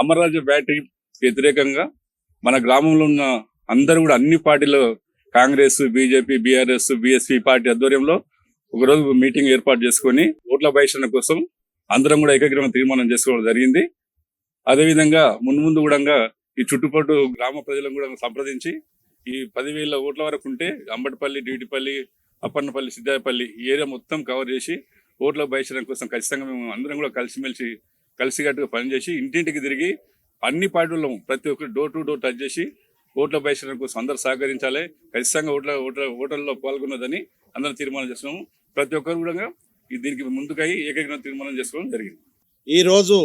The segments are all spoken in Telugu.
అమర్రాజు బ్యాటరీ వ్యతిరేకంగా మన గ్రామంలో ఉన్న అందరూ కూడా అన్ని పార్టీలు Congress BJP BRS BSP party ఆధ్వర్యంలో ఒకరోజు మీటింగ్ ఏర్పాటు చేసుకొని ఓట్ల బహిష్కరణ కోసం అందరం కూడా ఏకగ్రీవం తీర్మానం చేసుకోవడం జరిగింది. అదేవిధంగా ముందు ముందు కూడా ఈ చుట్టుపక్కల గ్రామ ప్రజలను కూడా సంప్రదించి ఈ పదివేల ఓట్ల వరకు ఉంటే అంబటిపల్లి డ్యూటిపల్లి అప్పన్నపల్లి సిద్ధాయపల్లి ఈ ఏరియా మొత్తం కవర్ చేసి ఓట్ల బహిష్కరణ కోసం ఖచ్చితంగా మేము అందరం కూడా కలిసిమెలిసి కలిసికట్టుగా పనిచేసి ఇంటింటికి తిరిగి అన్ని పార్టీల్లో ప్రతి ఒక్కరు డోర్ టు డోర్ టచ్ చేసి ఓట్ల బహిష్కరణకు కోసం అందరూ సహకరించాలి. ఖచ్చితంగా ఓట్ల ఓట్ల ఓటర్లో పాల్గొన్నదని అందరం తీర్మానం చేస్తున్నాము. ప్రతి ఒక్కరు కూడా దీనికి ముందుకై ఏకైక తీర్మానం చేసుకోవడం జరిగింది. ఈరోజు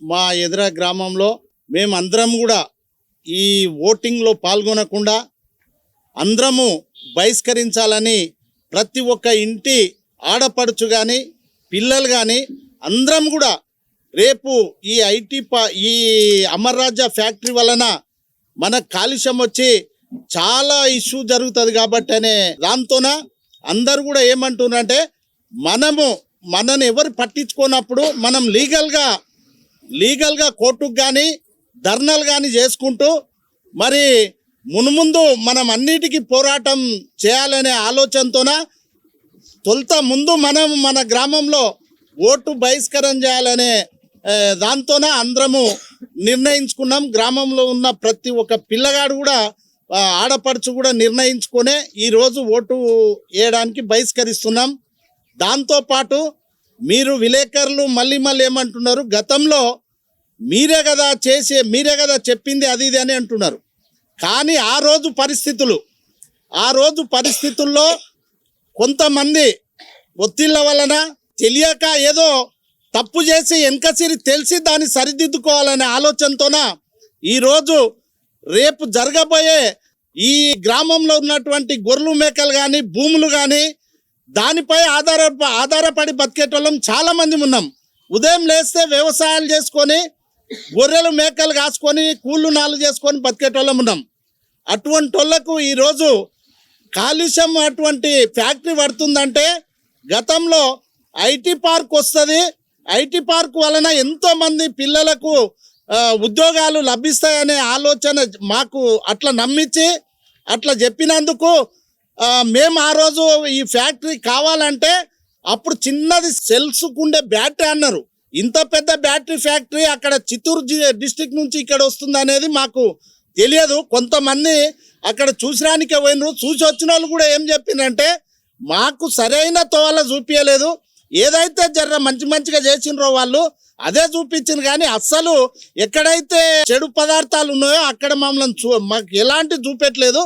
మా ఎదుర గ్రామంలో మేమందరం కూడా ఈ ఓటింగ్లో పాల్గొనకుండా అందరము బహిష్కరించాలని ప్రతి ఒక్క ఇంటి ఆడపడుచు కానీ పిల్లలు కానీ అందరం కూడా రేపు ఈ ఐటీ పా ఈ అమర్రాజా ఫ్యాక్టరీ వలన మన కాలుష్యం వచ్చి చాలా ఇష్యూ జరుగుతుంది కాబట్టి అనే దాంతోన అందరు కూడా ఏమంటున్నారంటే మనము మనని ఎవరు పట్టించుకోనప్పుడు మనం లీగల్గా లీగల్గా కోర్టుకు కానీ ధర్నాలు కానీ చేసుకుంటూ మరి మునుముందు మనం అన్నిటికీ పోరాటం చేయాలనే ఆలోచనతోన తొలుత ముందు మనం మన గ్రామంలో ఓటు బహిష్కరణ చేయాలనే దాంతోనే అందరము నిర్ణయించుకున్నాం. గ్రామంలో ఉన్న ప్రతి ఒక్క పిల్లగాడు కూడా ఆడపడుచు కూడా నిర్ణయించుకునే ఈరోజు ఓటు వేయడానికి బహిష్కరిస్తున్నాం. దాంతోపాటు మీరు విలేకరులు మళ్ళీ మళ్ళీ ఏమంటున్నారు? గతంలో మీరే కదా చేసే మీరే కదా చెప్పింది అది ఇది అని అంటున్నారు. కానీ ఆ రోజు పరిస్థితులు ఆ రోజు పరిస్థితుల్లో కొంతమంది ఒత్తిళ్ళ వలన తెలియక ఏదో తప్పు చేసి వెనకసిరి తెలిసి దాన్ని సరిదిద్దుకోవాలనే ఆలోచనతోన ఈరోజు రేపు జరగబోయే ఈ గ్రామంలో ఉన్నటువంటి గొర్రెలు మేకలు కానీ భూములు కానీ దానిపై ఆధార ఆధారపడి బతికేటోళ్ళం చాలామంది ఉన్నాం. ఉదయం లేస్తే వ్యవసాయాలు చేసుకొని గొర్రెలు మేకలు కాసుకొని కూళ్ళు నాలు చేసుకొని బతికేటోళ్ళం ఉన్నాం. అటువంటి వాళ్ళకు ఈరోజు కాలుష్యం అటువంటి ఫ్యాక్టరీ పడుతుందంటే గతంలో ఐటీ పార్క్ వస్తుంది ఐటీ పార్క్ వలన ఎంతోమంది పిల్లలకు ఉద్యోగాలు లభిస్తాయనే ఆలోచన మాకు అట్లా నమ్మించి అట్లా చెప్పినందుకు మేము ఆ రోజు ఈ ఫ్యాక్టరీ కావాలంటే అప్పుడు చిన్నది సెల్స్ ఉండే బ్యాటరీ అన్నారు. ఇంత పెద్ద బ్యాటరీ ఫ్యాక్టరీ అక్కడ చిత్తూరు డిస్టిక్ నుంచి ఇక్కడ వస్తుంది అనేది మాకు తెలియదు. కొంతమంది అక్కడ చూసడానికే పోయినరు. చూసి వచ్చిన వాళ్ళు కూడా ఏం చెప్పిందంటే మాకు సరైన తోవల చూపించలేదు ఏదైతే జర్ర మంచి మంచిగా చేసినరో వాళ్ళు అదే చూపించింది కానీ అస్సలు ఎక్కడైతే చెడు పదార్థాలు ఉన్నాయో అక్కడ మమ్మల్ని చూ మాకు ఎలాంటి చూపెట్టలేదు.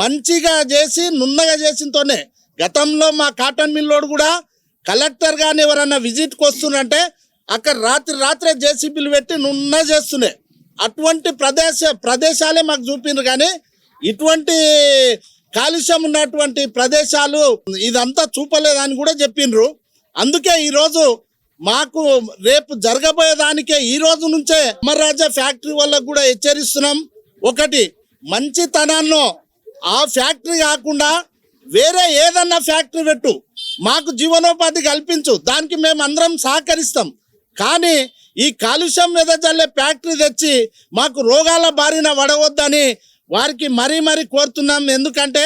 మంచిగా చేసి నున్నగా చేసినతోనే గతంలో మా కాటన్ మిల్లోడు కూడా కలెక్టర్ కానీ ఎవరన్నా విజిట్కి వస్తున్నంటే అక్కడ రాత్రి రాత్రే జేసీబీలు పెట్టి నున్న చేస్తున్నాయి అటువంటి ప్రదేశ ప్రదేశాలే మాకు చూపిండ్రు కానీ ఇటువంటి కాలుష్యం ఉన్నటువంటి ప్రదేశాలు ఇదంతా చూపలేదని కూడా చెప్పిండ్రు అందుకే ఈరోజు మాకు రేపు జరగబోయేదానికే ఈ రోజు నుంచే అమర్రాజా ఫ్యాక్టరీ వాళ్ళకు కూడా హెచ్చరిస్తున్నాం. ఒకటి మంచితనాన్ని ఆ ఫ్యాక్టరీ కాకుండా వేరే ఏదన్నా ఫ్యాక్టరీ పెట్టు. మాకు జీవనోపాధి కల్పించు. దానికి మేము అందరం సహకరిస్తాం. కానీ ఈ కాలుష్యం మీద చల్లే ఫ్యాక్టరీ తెచ్చి మాకు రోగాల బారిన పడవద్దని వారికి మరీ మరీ కోరుతున్నాం. ఎందుకంటే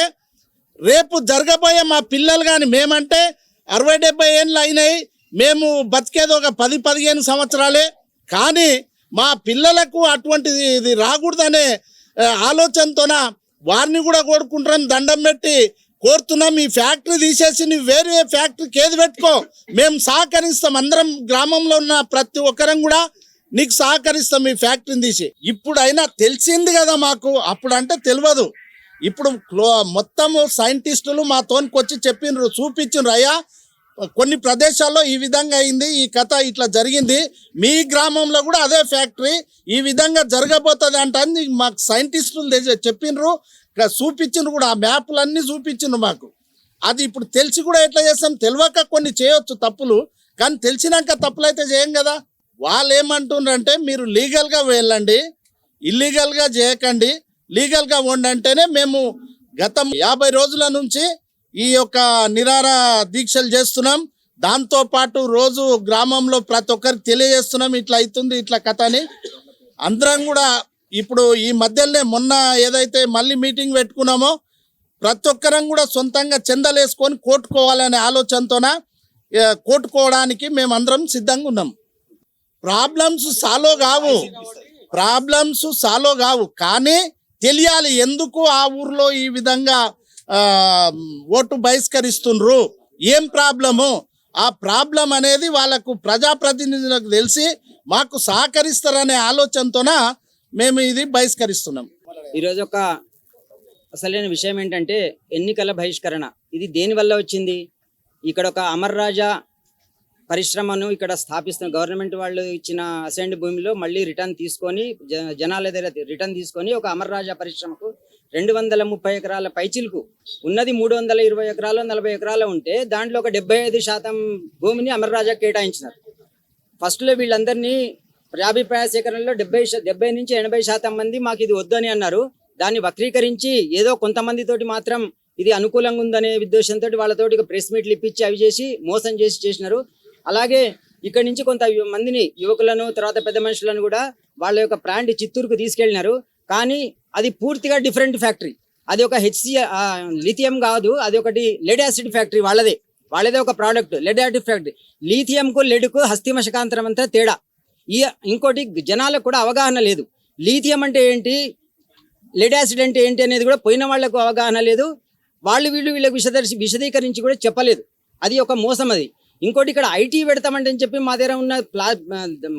రేపు జరగబోయే మా పిల్లలు కానీ మేమంటే అరవై డెబ్బై ఏళ్ళు అయినాయి. మేము బతికేది ఒక పది పదిహేను సంవత్సరాలే. కానీ మా పిల్లలకు అటువంటిది ఇది రాకూడదనే ఆలోచనతోన వారిని కూడా కోరుకుంటున్నాం. దండం పెట్టి కోరుతున్నాం. ఈ ఫ్యాక్టరీ తీసేసి నువ్వు వేరే ఫ్యాక్టరీకి ఏది పెట్టుకో. మేము సహకరిస్తాం. అందరం గ్రామంలో ఉన్న ప్రతి ఒక్కరం కూడా నీకు సహకరిస్తాం ఈ ఫ్యాక్టరీని తీసి. ఇప్పుడైనా తెలిసింది కదా మాకు. అప్పుడంటే తెలియదు. ఇప్పుడు క్లో మొత్తము సైంటిస్టులు మా తోనికొచ్చి చెప్పిండ్రు చూపించిండ్రు అయ్యా కొన్ని ప్రదేశాల్లో ఈ విధంగా అయింది ఈ కథ ఇట్లా జరిగింది. మీ గ్రామంలో కూడా అదే ఫ్యాక్టరీ ఈ విధంగా జరగబోతుంది అంటే మాకు సైంటిస్టులు తె- చెప్పిండ్రు చూపించిండ్రు కూడా ఆ మ్యాప్లన్నీ చూపించిండ్రు మాకు. అది ఇప్పుడు తెలిసి కూడా ఎట్లా చేస్తాం? తెలియక కొన్ని చేయొచ్చు తప్పులు కానీ తెలిసినాక తప్పులు అయితే చేయం కదా. వాళ్ళు ఏమంటుండ్రంటే మీరు లీగల్గా వెళ్ళండి ఇల్లీగల్గా చేయకండి లీగల్గా ఉండంటేనే మేము గత యాభై రోజుల నుంచి ఈ యొక్క నిరార దీక్షలు చేస్తున్నాం. దాంతో పాటు రోజు గ్రామంలో ప్రతి ఒక్కరికి తెలియజేస్తున్నాం. ఇట్లా అవుతుంది ఇట్లా కథ అని. అందరం కూడా ఇప్పుడు ఈ మధ్యలోనే మొన్న ఏదైతే మళ్ళీ మీటింగ్ పెట్టుకున్నామో ప్రతి ఒక్కరం కూడా సొంతంగా చెందలేసుకొని కోట్టుకోవాలనే ఆలోచనతోన కోట్టుకోవడానికి కోట్టుకోవడానికి మేమందరం సిద్ధంగా ఉన్నాం. ప్రాబ్లమ్స్ సాలో కావు. ప్రాబ్లమ్స్ సాలో కావు. కానీ తెలియాలి ఎందుకు ఆ ఊర్లో ఈ విధంగా ఓటు బహిష్కరిస్తుండ్రు. ఏం ప్రాబ్లము? ఆ ప్రాబ్లం అనేది వాళ్ళకు ప్రజాప్రతినిధులకు తెలిసి మాకు సహకరిస్తారనే ఆలోచనతోన మేము ఇది బహిష్కరిస్తున్నాం. ఈరోజు ఒక అసలైన విషయం ఏంటంటే ఎన్నికల బహిష్కరణ. ఇది దేని వల్ల వచ్చింది? ఇక్కడ ఒక అమర్ రాజా పరిశ్రమను ఇక్కడ స్థాపిస్తున్న గవర్నమెంట్ వాళ్ళు ఇచ్చిన అసెండ్ భూమిలో మళ్ళీ రిటర్న్ తీసుకొని జనాల దగ్గర రిటర్న్ తీసుకొని ఒక అమర్ రాజా పరిశ్రమకు రెండు వందల ముప్పై ఎకరాల పైచిలుకు. ఉన్నది మూడు వందల ఇరవై ఎకరాలు నలభై ఎకరాలు ఉంటే దాంట్లో ఒక డెబ్బై ఐదు శాతం భూమిని అమరరాజా కేటాయించినారు. ఫస్ట్లో వీళ్ళందరినీ ప్రాభిప్రాయ సేకరణలో డెబ్బై డెబ్బై నుంచి ఎనభై శాతం మంది మాకు ఇది వద్దని అన్నారు. దాన్ని వక్రీకరించి ఏదో కొంతమందితోటి మాత్రం ఇది అనుకూలంగా ఉందనే ఉద్దేశంతో వాళ్ళతోటి ప్రెస్ మీట్లు ఇప్పించి అవి చేసి మోసం చేసి చేసినారు. అలాగే ఇక్కడి నుంచి కొంత మందిని యువకులను తర్వాత పెద్ద మనుషులను కూడా వాళ్ళ యొక్క ప్రాంట్ చిత్తూరుకు తీసుకెళ్ళినారు కానీ అది పూర్తిగా డిఫరెంట్ ఫ్యాక్టరీ. అది ఒక హెచ్సి లిథియం కాదు అది ఒకటి లెడ్ యాసిడ్ ఫ్యాక్టరీ వాళ్ళదే. వాళ్ళదే ఒక ప్రోడక్ట్ లెడ్ యాసిడ్ ఫ్యాక్టరీ. లీథియంకు లెడ్కు హస్తిమశకాంతరం అంతా తేడా. ఈ ఇంకోటి జనాలకు కూడా అవగాహన లేదు. లీథియం అంటే ఏంటి? లెడ్ యాసిడ్ అంటే ఏంటి అనేది కూడా పోయిన వాళ్ళకు అవగాహన లేదు. వాళ్ళు వీళ్ళు వీళ్ళకి విషదర్శి విశదీకరించి కూడా చెప్పలేదు. అది ఒక మోసం అది. ఇంకోటి ఇక్కడ ఐటీ పెడతామంటే అని చెప్పి మా దగ్గర ఉన్న ప్లా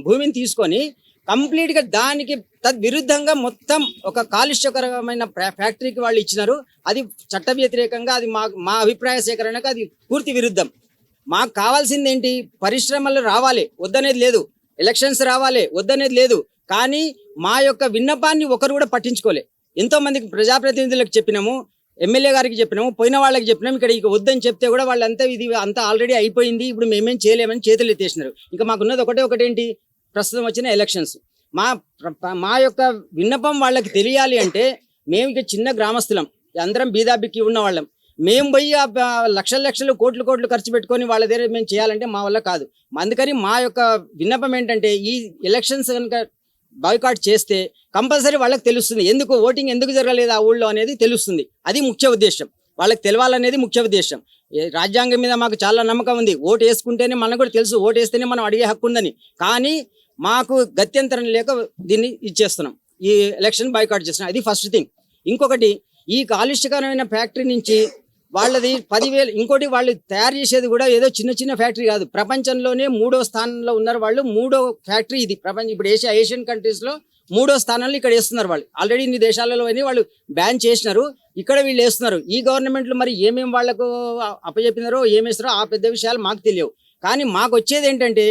భూమిని తీసుకొని కంప్లీట్గా దానికి తద్విరుద్ధంగా మొత్తం ఒక కాలుష్యకరమైన ఫ్యా- ఫ్యాక్టరీకి వాళ్ళు ఇచ్చినారు. అది చట్ట వ్యతిరేకంగా అది మా మా అభిప్రాయ సేకరణకు అది పూర్తి విరుద్ధం. మాకు కావాల్సింది ఏంటి? పరిశ్రమలు రావాలి. వద్దనేది లేదు. ఎలక్షన్స్ రావాలి. వద్దనేది లేదు. కానీ మా యొక్క విన్నపాన్ని ఒకరు కూడా పట్టించుకోలే. ఎంతో మందికి ప్రజాప్రతినిధులకు చెప్పినాము. ఎమ్మెల్యే గారికి చెప్పినాము పోయిన వాళ్ళకి చెప్పినాము ఇక్కడ ఇక వద్దని చెప్తే కూడా వాళ్ళంతా ఇది అంతా ఆల్రెడీ అయిపోయింది ఇప్పుడు మేమేం చేయలేమని చేతులు ఎత్తేసినారు. ఇంకా మాకున్నది ఒకటే ఒకటేంటి? ప్రస్తుతం వచ్చిన ఎలక్షన్స్ మా మా యొక్క విన్నపం వాళ్ళకి తెలియాలి అంటే మేము ఇక చిన్న గ్రామస్తులం అందరం బీదాబిక్కి ఉన్న వాళ్ళం. మేము పోయి ఆ లక్షల లక్షలు కోట్లు కోట్లు ఖర్చు పెట్టుకొని వాళ్ళ దగ్గర మేము చేయాలంటే మా వల్ల కాదు. అందుకని మా యొక్క విన్నపం ఏంటంటే ఈ ఎలక్షన్స్ కనుక బాయ్కాట్ చేస్తే కంపల్సరీ వాళ్ళకి తెలుస్తుంది. ఎందుకు? ఓటింగ్ ఎందుకు జరగలేదు ఆ ఊళ్ళో అనేది తెలుస్తుంది. అది ముఖ్య ఉద్దేశం. వాళ్ళకి తెలవాలనేది ముఖ్య ఉద్దేశం. రాజ్యాంగం మీద మాకు చాలా నమ్మకం ఉంది. ఓటు వేసుకుంటేనే మనకు కూడా తెలుసు. ఓటు వేస్తేనే మనం అడిగే హక్కు ఉందని. కానీ మాకు గత్యంతరం లేక దీన్ని ఇచ్చేస్తున్నాం ఈ ఎలక్షన్ బాయ్కాట్ చేస్తున్నాం. అది ఫస్ట్ థింగ్ ఇంకొకటి ఈ కాలుష్యకరమైన ఫ్యాక్టరీ నుంచి వాళ్ళది పదివేలు ఇంకోటి వాళ్ళు తయారు చేసేది కూడా ఏదో చిన్న చిన్న ఫ్యాక్టరీ కాదు. ప్రపంచంలోనే మూడో స్థానంలో ఉన్నారు వాళ్ళు. మూడో ఫ్యాక్టరీ ఇది. ప్రపంచం ఇప్పుడు ఏషియా ఏషియన్ కంట్రీస్లో మూడో స్థానంలో ఇక్కడ వేస్తున్నారు వాళ్ళు. ఆల్రెడీ ఇన్ని దేశాలలో అని వాళ్ళు బ్యాన్ చేసినారు. ఇక్కడ వీళ్ళు వేస్తున్నారు. ఈ గవర్నమెంట్లు మరి ఏమేమి వాళ్ళకు అప్పచెప్పినారో ఏమేస్తారో ఆ పెద్ద విషయాలు మాకు తెలియవు. కానీ మాకు వచ్చేది ఏంటంటే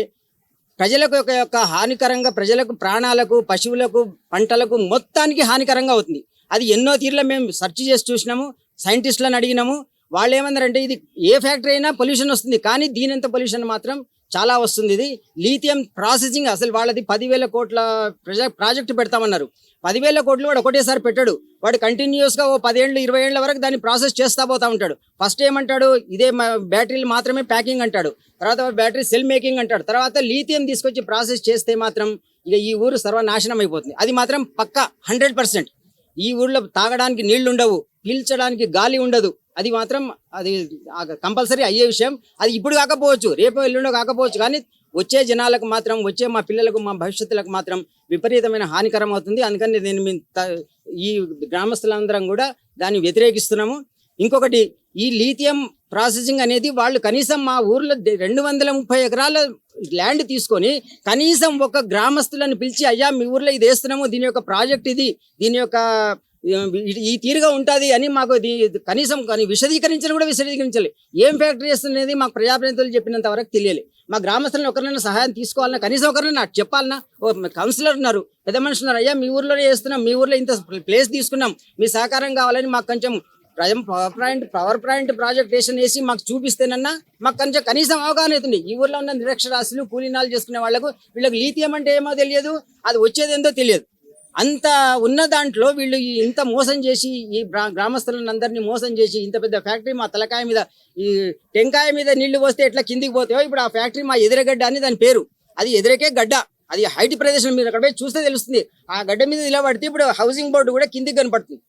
ప్రజలకు ఒక యొక్క హానికరంగా ప్రజలకు ప్రాణాలకు పశువులకు పంటలకు మొత్తానికి హానికరంగా అవుతుంది. అది ఎన్నో తీర్ల మేము సెర్చ్ చేసి చూసినాము. సైంటిస్టులను అడిగినాము. వాళ్ళు ఏమన్నారంటే ఇది ఏ ఫ్యాక్టరీ అయినా పొల్యూషన్ వస్తుంది కానీ దీనంత పొల్యూషన్ మాత్రం చాలా వస్తుంది. ఇది లీథియం ప్రాసెసింగ్ అసలు వాళ్ళది పదివేల కోట్ల ప్రాజెక్ట్ ప్రాజెక్ట్ పెడతామన్నారు. పదివేల కోట్లు వాడు ఒకటేసారి పెట్టాడు. వాడు కంటిన్యూస్గా ఓ పదేళ్ళు ఇరవై ఏళ్ళ వరకు దాన్ని ప్రాసెస్ చేస్తా పోతా ఉంటాడు. ఫస్ట్ ఏమంటాడు? ఇదే మా- బ్యాటరీలు మాత్రమే ప్యాకింగ్ అంటాడు. తర్వాత బ్యాటరీ సెల్ మేకింగ్ అంటాడు. తర్వాత లీథియం తీసుకొచ్చి ప్రాసెస్ చేస్తే మాత్రం ఇక ఈ ఊరు సర్వనాశనం అయిపోతుంది. అది మాత్రం పక్క హండ్రెడ్ పర్సెంట్. ఈ ఊళ్ళో తాగడానికి నీళ్ళు ఉండవు పీల్చడానికి గాలి ఉండదు. అది మాత్రం అది కంపల్సరీ అయ్యే విషయం. అది ఇప్పుడు కాకపోవచ్చు రేపు ఎల్లుండో కాకపోవచ్చు కానీ వచ్చే జనాలకు మాత్రం వచ్చే మా పిల్లలకు మా భవిష్యత్తులకు మాత్రం విపరీతమైన హానికరం అవుతుంది. అందుకని నేను మీ త- ఈ గ్రామస్తులందరం కూడా దాన్ని వ్యతిరేకిస్తున్నాము. ఇంకొకటి ఈ లీథియం ప్రాసెసింగ్ అనేది వాళ్ళు కనీసం మా ఊర్లో రెండు వందల ముప్పై ఎకరాల ల్యాండ్ తీసుకొని కనీసం ఒక గ్రామస్తులను పిలిచి అయ్యా మీ ఊర్లో ఇది వేస్తున్నాము దీని యొక్క ప్రాజెక్ట్ ఇది దీని యొక్క ఈ- తీరుగా ఉంటుంది అని మాకు దీ- కనీసం కానీ విశదీకరించని కూడా విశదీకరించాలి. ఏం ఫ్యాక్టరీ చేస్తున్నది మాకు ప్రజాప్రతినిధులు చెప్పినంత వరకు తెలియాలి. మా గ్రామస్తులను ఒకరినైనా సహాయం తీసుకోవాలన్నా కనీసం ఒకరినైనా నాకు చెప్పాలన్నా ఓ కౌన్సిలర్ ఉన్నారు పెద్ద మనుషులు ఉన్నారు అయ్యా మీ ఊర్లోనే వేస్తున్నాం మీ ఊర్లో ఇంత ప్లేస్ తీసుకున్నాం మీ సహకారం కావాలని మాకు కొంచెం ప్రజం పవర్ పాయింట్ పవర్ పాయింట్ ప్రాజెక్టేషన్ వేసి మాకు చూపిస్తేనన్నా మాకు కొంచెం కనీసం అవగాహన అవుతుంది. ఈ ఊర్లో ఉన్న నిరక్షరాస్యులు కూలీనాలు చేసుకునే వాళ్ళకు వీళ్ళకి లీథియం అంటే ఏమో తెలియదు అది వచ్చేది ఏందో తెలియదు. అంత ఉన్న దాంట్లో వీళ్ళు ఇంత మోసం చేసి ఈ గ్రామస్తులను అందరినీ మోసం చేసి ఇంత పెద్ద ఫ్యాక్టరీ మా తలకాయ మీద ఈ టెంకాయ మీద నీళ్ళు పోస్తే ఎట్లా కిందికి పోతాయో ఇప్పుడు ఆ ఫ్యాక్టరీ మా ఎదురగడ్డ అని దాని పేరు. అది ఎదురకే గడ్డ. అది హైట్ ప్రదేశం మీరు అక్కడ పోయి చూస్తే తెలుస్తుంది. ఆ గడ్డ మీద ఇలా పడితే ఇప్పుడు హౌసింగ్ బోర్డు కూడా కిందికి కనపడుతుంది.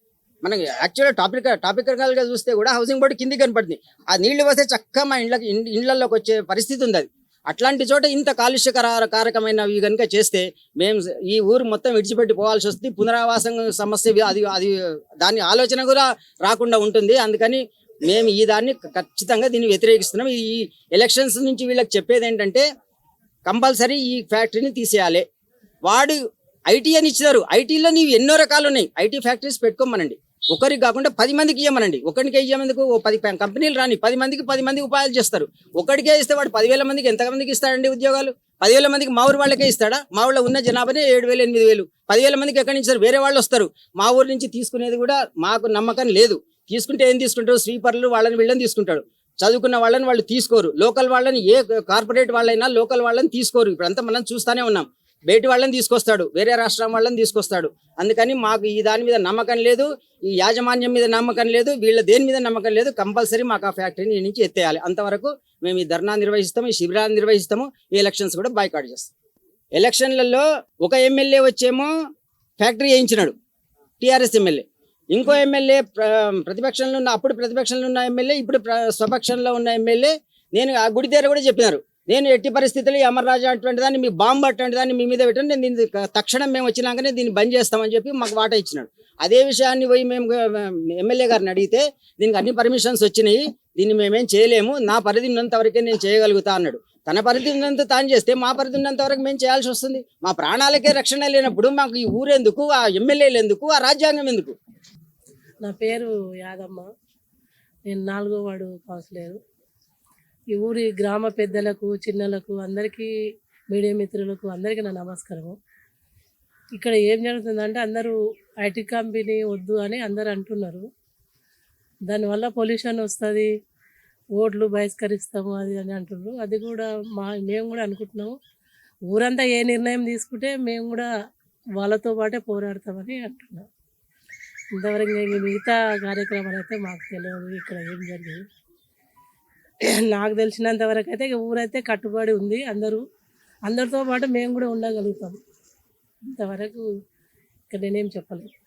మనకి యాక్చువల్గా టాపిక్ టాపిక్గా చూస్తే కూడా హౌసింగ్ బోర్డు కింది కనపడుతుంది ఆ నీళ్ళు వస్తే చక్కగా మా ఇండ్లకి ఇండ్లలోకి వచ్చే పరిస్థితి ఉంది అది. అట్లాంటి చోట ఇంత కాలుష్యకర కారకమైనవి కనుక చేస్తే మేము ఈ ఊరు మొత్తం విడిచిపెట్టి పోవాల్సి వస్తుంది. పునరావాసం సమస్య అది అది దాని ఆలోచన కూడా రాకుండా ఉంటుంది. అందుకని మేము ఈ దాన్ని ఖచ్చితంగా దీన్ని వ్యతిరేకిస్తున్నాం. ఈ ఎలక్షన్స్ నుంచి వీళ్ళకి చెప్పేది ఏంటంటే కంపల్సరీ ఈ ఫ్యాక్టరీని తీసేయాలి. వాడు ఐటీ అని ఇచ్చినారు ఐటీలో నీవు ఎన్నో రకాలు ఉన్నాయి. ఐటీ ఫ్యాక్టరీస్ పెట్టుకోమనండి. ఒకరికి కాకుండా పది మందికి ఇవ్వమనండి ఒకరికి ఇవ్వమందుకు ఓ పది కంపెనీలు రాని పది మందికి పది మంది ఉపాయాలు చేస్తారు. ఒకటికే ఇస్తే వాడు పదివేల మందికి ఎంత మందికి ఇస్తాడండి ఉద్యోగాలు? పదివేల మందికి మా ఊరు వాళ్ళకే ఇస్తాడా? మా ఊళ్ళో ఉన్న జనాభానే ఏడు వేలు ఎనిమిది వేలు పదివేల మందికి ఎక్కడి నుంచి వేరే వాళ్ళు వస్తారు. మా ఊరు నుంచి తీసుకునేది కూడా మాకు నమ్మకం లేదు. తీసుకుంటే ఏం తీసుకుంటారు? స్వీపర్లు వాళ్ళని వీళ్ళని తీసుకుంటాడు. చదువుకున్న వాళ్ళని వాళ్ళు తీసుకోరు. లోకల్ వాళ్ళని ఏ కార్పొరేట్ వాళ్ళైనా లోకల్ వాళ్ళని తీసుకోరు. ఇప్పుడంతా మనం చూస్తానే ఉన్నాం. బయటి వాళ్ళని తీసుకొస్తాడు వేరే రాష్ట్రం వాళ్ళని తీసుకొస్తాడు. అందుకని మాకు ఈ దాని మీద నమ్మకం లేదు ఈ యాజమాన్యం మీద నమ్మకం లేదు వీళ్ళ దేని మీద నమ్మకం లేదు కంపల్సరీ మాకు ఆ ఫ్యాక్టరీని ఈ నుంచి ఎత్తేయాలి. అంతవరకు మేము ఈ ధర్నా నిర్వహిస్తాము ఈ శిబిరాన్ని నిర్వహిస్తాము ఈ ఎలక్షన్స్ కూడా బాయ్కాట్ చేస్తాం. ఎలక్షన్లలో ఒక ఎమ్మెల్యే వచ్చేమో ఫ్యాక్టరీ వేయించినాడు టీఆర్ఎస్ ఎమ్మెల్యే. ఇంకో ఎమ్మెల్యే ప్రతిపక్షంలో ఉన్న అప్పుడు ప్రతిపక్షంలో ఉన్న ఎమ్మెల్యే ఇప్పుడు ప్ర- స్వపక్షంలో ఉన్న ఎమ్మెల్యే నేను ఆ గుడి దగ్గర కూడా చెప్పినారు. నేను ఎట్టి పరిస్థితుల్లో ఈ అటువంటి దాన్ని మీ బాంబు అటువంటి దాన్ని మీ మీద పెట్టండి నేను దీన్ని తక్షణం మేము వచ్చినాకనే దీన్ని బంద్ చేస్తామని చెప్పి మాకు వాటా ఇచ్చినాడు. అదే విషయాన్ని పోయి మేము ఎమ్మెల్యే గారిని అడిగితే దీనికి అన్ని పర్మిషన్స్ వచ్చినాయి దీన్ని మేమేం చేయలేము నా పరిధి ఉన్నంత వరకే నేను చేయగలుగుతా అన్నాడు. తన పరిధి ఉన్నంత తాను చేస్తే మా పరిధి ఉన్నంత వరకు మేము చేయాల్సి వస్తుంది. మా ప్రాణాలకే రక్షణ లేనప్పుడు మాకు ఈ ఊరెందుకు ఆ ఎమ్మెల్యేలు ఎందుకు ఆ రాజ్యాంగం ఎందుకు? నా పేరు యాదమ్మ. నేను నాలుగో వాడు కౌన్సిలర్. ఈ ఊరి గ్రామ పెద్దలకు చిన్నలకు అందరికీ మీడియా మిత్రులకు అందరికీ నా నమస్కారము. ఇక్కడ ఏం జరుగుతుందంటే అందరూ ఐటీ కంపెనీ వద్దు అని అందరు అంటున్నారు. దానివల్ల పొల్యూషన్ వస్తుంది ఓట్లు బహిష్కరిస్తాము అది అని అంటున్నారు. అది కూడా మా మేము కూడా అనుకుంటున్నాము. ఊరంతా ఏ నిర్ణయం తీసుకుంటే మేము కూడా వాళ్ళతో పాటే పోరాడతామని అంటున్నాం ఇంతవరకు మిగతా కార్యక్రమాలు అయితే మాకు తెలియదు ఇక్కడ ఏం జరిగింది. నాకు తెలిసినంత వరకు అయితే ఇక ఊరైతే కట్టుబడి ఉంది అందరూ. అందరితో పాటు మేము కూడా ఉండగలుగుతాం. ఇంతవరకు ఇక్కడ నేనేం చెప్పలేదు